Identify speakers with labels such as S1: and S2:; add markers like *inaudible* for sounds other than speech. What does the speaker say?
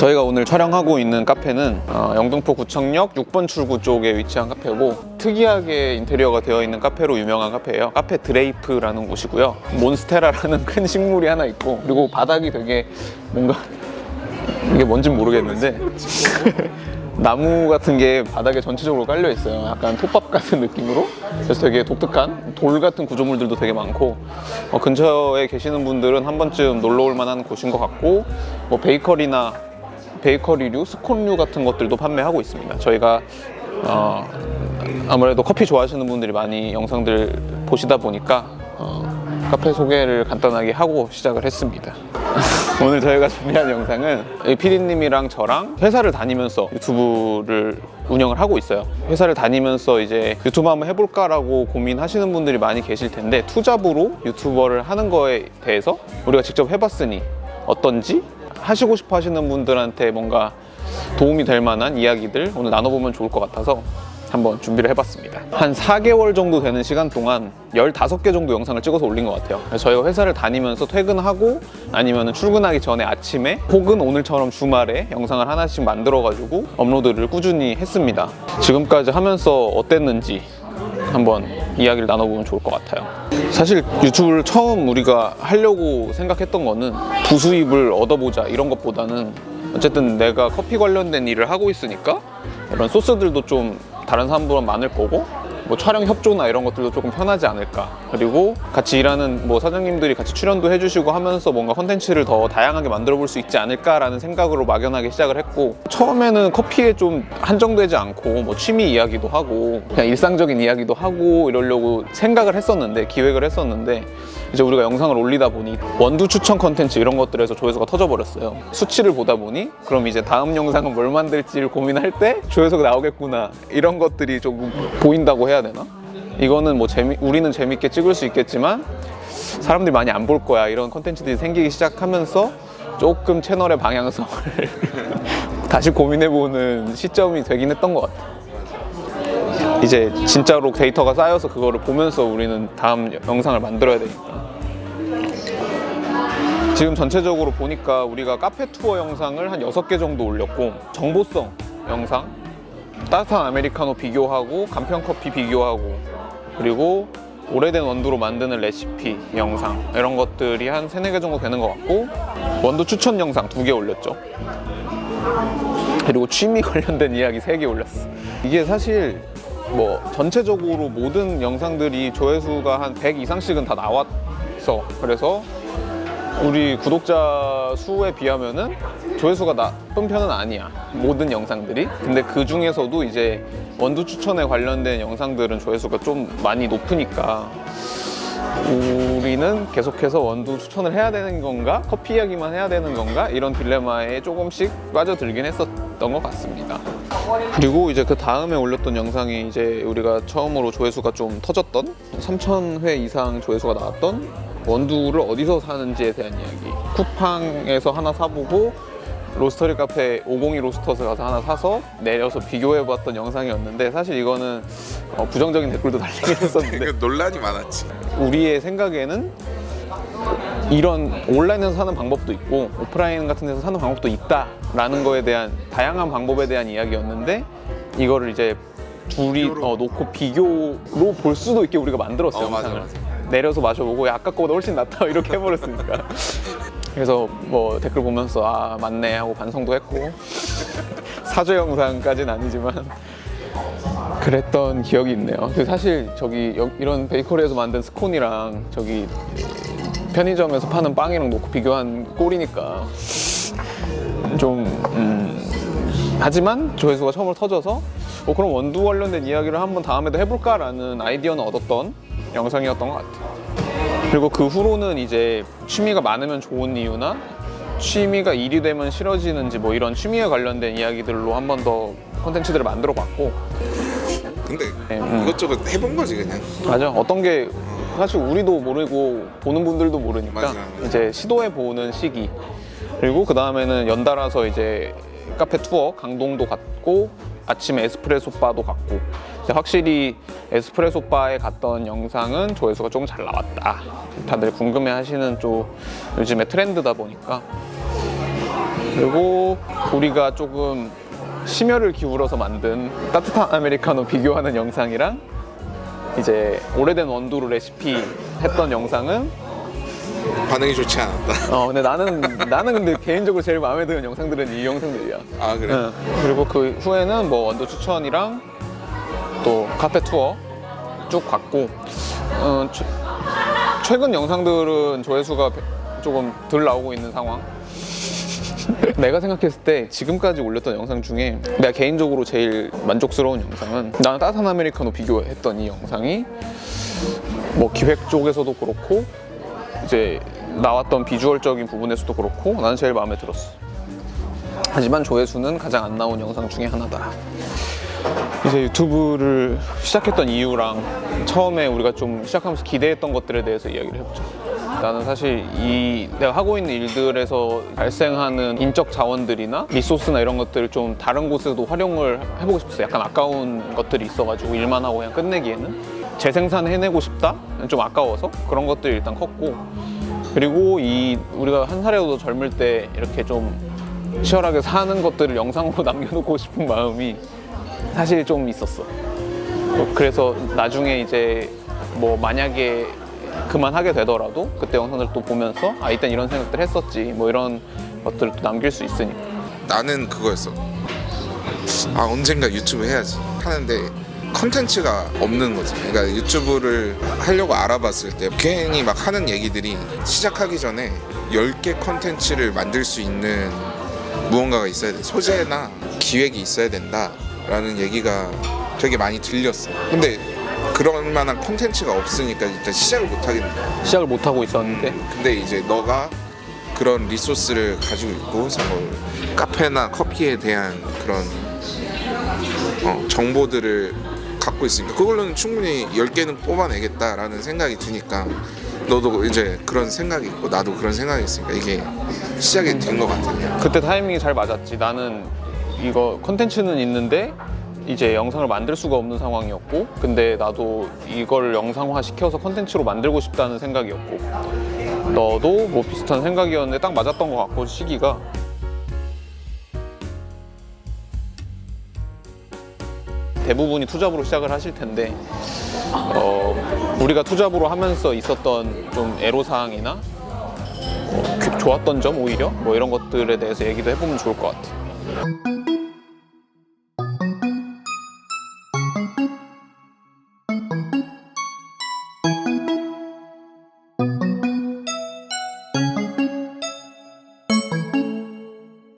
S1: 저희가 오늘 촬영하고 있는 카페는 어, 영등포 구청역 6번 출구 쪽에 위치한 카페고 특이하게 인테리어가 되어 있는 카페로 유명한 카페예요. 카페 드레이프라는 곳이고요. 몬스테라라는 *laughs* 큰 식물이 하나 있고 그리고 바닥이 되게 뭔가 이게 뭔진 모르겠는데 *laughs* 나무 같은 게 바닥에 전체적으로 깔려 있어요. 약간 톱밥 같은 느낌으로. 그래서 되게 독특한 돌 같은 구조물들도 되게 많고 어, 근처에 계시는 분들은 한 번쯤 놀러 올 만한 곳인 것 같고 뭐 베이커리나 베이커리류, 스콘류 같은 것들도 판매하고 있습니다. 저희가 어, 아무래도 커피 좋아하시는 분들이 많이 영상들 보시다 보니까 어, 카페 소개를 간단하게 하고 시작을 했습니다. *laughs* 오늘 저희가 준비한 영상은 피디님이랑 저랑 회사를 다니면서 유튜브를 운영을 하고 있어요. 회사를 다니면서 이제 유튜브 한번 해볼까라고 고민하시는 분들이 많이 계실 텐데 투잡으로 유튜버를 하는 거에 대해서 우리가 직접 해봤으니 어떤지 하시고 싶어 하시는 분들한테 뭔가 도움이 될 만한 이야기들 오늘 나눠보면 좋을 것 같아서 한번 준비를 해봤습니다. 한 4개월 정도 되는 시간 동안 15개 정도 영상을 찍어서 올린 것 같아요. 저희가 회사를 다니면서 퇴근하고 아니면 출근하기 전에 아침에 혹은 오늘처럼 주말에 영상을 하나씩 만들어가지고 업로드를 꾸준히 했습니다. 지금까지 하면서 어땠는지 한번 이야기를 나눠보면 좋을 것 같아요. 사실 유튜브를 처음 우리가 하려고 생각했던 거는 부수입을 얻어보자 이런 것보다는 어쨌든 내가 커피 관련된 일을 하고 있으니까 이런 소스들도 좀 다른 사람보다 많을 거고 뭐 촬영 협조나 이런 것들도 조금 편하지 않을까. 그리고 같이 일하는 뭐 사장님들이 같이 출연도 해주시고 하면서 뭔가 컨텐츠를 더 다양하게 만들어 볼 수 있지 않을까라는 생각으로 막연하게 시작을 했고 처음에는 커피에 좀 한정되지 않고 뭐 취미 이야기도 하고 그냥 일상적인 이야기도 하고 이러려고 생각을 했었는데 기획을 했었는데 이제 우리가 영상을 올리다 보니 원두 추천 컨텐츠 이런 것들에서 조회수가 터져버렸어요. 수치를 보다 보니 그럼 이제 다음 영상은 뭘 만들지를 고민할 때 조회수가 나오겠구나 이런 것들이 조금 보인다고 해야 되나? 이거는 뭐 재미 우리는 재밌게 찍을 수 있겠지만 사람들이 많이 안 볼 거야 이런 컨텐츠들이 생기기 시작하면서 조금 채널의 방향성을 *laughs* 다시 고민해보는 시점이 되긴 했던 것 같아요. 이제 진짜로 데이터가 쌓여서 그거를 보면서 우리는 다음 영상을 만들어야 되니까. 지금 전체적으로 보니까 우리가 카페 투어 영상을 한 6개 정도 올렸고 정보성 영상 따뜻한 아메리카노 비교하고 간편 커피 비교하고 그리고 오래된 원두로 만드는 레시피 영상 이런 것들이 한 3, 4개 정도 되는 것 같고 원두 추천 영상 2개 올렸죠 그리고 취미 관련된 이야기 3개 올렸어 이게 사실 뭐 전체적으로 모든 영상들이 조회수가 한 100 이상씩은 다 나왔어. 그래서 우리 구독자 수에 비하면은 조회수가 나쁜 편은 아니야. 모든 영상들이. 근데 그 중에서도 이제 원두 추천에 관련된 영상들은 조회수가 좀 많이 높으니까 우리는 계속해서 원두 추천을 해야 되는 건가? 커피 이야기만 해야 되는 건가? 이런 딜레마에 조금씩 빠져들긴 했었던 것 같습니다 그리고 이제 그 다음에 올렸던 영상이 이제 우리가 처음으로 조회수가 좀 터졌던 3,000회 이상 조회수가 나왔던 원두를 어디서 사는지에 대한 이야기. 쿠팡에서 하나 사보고 로스터리 카페 502 로스터스 가서 하나 사서 내려서 비교해봤던 영상이었는데 사실 이거는 어, 부정적인 댓글도 달리긴 했었는데 *laughs*
S2: 그 논란이 많았지.
S1: 우리의 생각에는 이런 온라인에서 사는 방법도 있고 오프라인 같은 데서 사는 방법도 있다라는 거에 대한 다양한 방법에 대한 이야기였는데 이거를 이제 둘이. 어, 놓고 비교로 볼 수도 있게 우리가 만들었어요
S2: 어, 맞아,
S1: 영상을
S2: 맞아.
S1: 내려서 마셔보고 야, 아까 거보다 훨씬 낫다 *laughs* 이렇게 해버렸으니까 그래서 뭐 댓글 보면서 아 맞네 하고 반성도 했고 *laughs* 사죄 영상까지는 아니지만 그랬던 기억이 있네요. 그 사실 저기 여- 이런 베이커리에서 만든 스콘이랑 저기 편의점에서 파는 빵이랑 놓고 비교한 꼴이니까 좀 음, 하지만 조회수가 처음으로 터져서 어, 그럼 원두 관련된 이야기를 한번 다음에도 해볼까라는 아이디어는 얻었던 영상이었던 것 같아요. 그리고 그 후로는 이제 취미가 많으면 좋은 이유나 취미가 일이 되면 싫어지는지 뭐 이런 취미에 관련된 이야기들로 한 번 더 콘텐츠들을 만들어 봤고
S2: 근데
S1: 네, 음.
S2: 이것저것 해본 거지 그냥.
S1: 맞아. 어떤 게 사실 우리도 모르고 보는 분들도 모르니까
S2: 맞아, 맞아.
S1: 이제 시도해 보는 시기. 그리고 그 다음에는 연달아서 이제 카페 투어 강동도 갔고 아침에 에스프레소 바도 갔고 확실히 에스프레소 바에 갔던 영상은 조회수가 조금 잘 나왔다. 다들 궁금해 하시는 쪽 요즘에 트렌드다 보니까 그리고 우리가 조금 심혈을 기울여서 만든 따뜻한 아메리카노 비교하는 영상이랑 이제 오래된 원두로 레시피 했던 영상은
S2: 반응이 좋지 않았다.
S1: 어 근데 나는 나는 근데 개인적으로 제일 마음에 드는 영상들은 이 영상들이야.
S2: 아 그래?
S1: 응. 그리고 그 후에는 뭐 원두 추천이랑 또 카페 투어 쭉 갔고 어, 최- 최근 영상들은 조회수가 배- 조금 덜 나오고 있는 상황. 내가 생각했을 때 지금까지 올렸던 영상 중에 내가 개인적으로 제일 만족스러운 영상은 나는 따뜻한 아메리카노 비교했던 이 영상이 뭐 기획 쪽에서도 그렇고 이제 나왔던 비주얼적인 부분에서도 그렇고 나는 제일 마음에 들었어. 하지만 조회수는 가장 안 나온 영상 중에 하나다. 이제 유튜브를 시작했던 이유랑 처음에 우리가 좀 시작하면서 기대했던 것들에 대해서 이야기를 해보자. 나는 사실 이 내가 하고 있는 일들에서 발생하는 인적 자원들이나 리소스나 이런 것들을 좀 다른 곳에도 활용을 해보고 싶었어. 약간 아까운 것들이 있어가지고 일만 하고 그냥 끝내기에는 재생산 해내고 싶다? 좀 아까워서 그런 것들이 일단 컸고 그리고 이 우리가 한 살이라도 젊을 때 이렇게 좀 치열하게 사는 것들을 영상으로 *laughs* 남겨놓고 싶은 마음이 사실 좀 있었어. 어, 그래서 나중에 이제 뭐 만약에 그만하게 되더라도 그때 영상들 또 보면서 아 이땐 이런 생각들 했었지 뭐 이런 것들을 또 남길 수 있으니까
S2: 나는 그거였어. 아 언젠가 유튜브 해야지 하는데 컨텐츠가 없는 거지. 그러니까 유튜브를 하려고 알아봤을 때 괜히 막 하는 얘기들이 시작하기 전에 10개 컨텐츠를 만들 수 있는 무언가가 있어야 돼. 소재나 기획이 있어야 된다 라는 얘기가 되게 많이 들렸어. 근데 그런 만한 컨텐츠가 없으니까 일단 시작을 못 거야.
S1: 시작을 못 하고 있었는데
S2: 근데 이제 너가 그런 리소스를 가지고 있고 뭐 카페나 커피에 대한 그런 어, 정보들을 갖고 있으니까 그걸로는 충분히 10개는 뽑아내겠다라는 생각이 드니까 너도 이제 그런 생각이 있고 나도 그런 생각이 있으니까 이게 시작이 된 것 같아
S1: 그때 타이밍이 잘 맞았지. 나는 이거 컨텐츠는 있는데 이제 영상을 만들 수가 없는 상황이었고, 근데 나도 이걸 영상화 시켜서 컨텐츠로 만들고 싶다는 생각이었고, 너도 뭐 비슷한 생각이었는데 딱 맞았던 것 같고 시기가. 대부분이 투잡으로 시작을 하실 텐데, 어, 우리가 투잡으로 하면서 있었던 좀 애로사항이나 뭐, 좋았던 점 오히려 뭐 이런 것들에 대해서 얘기도 해보면 좋을 것 같아.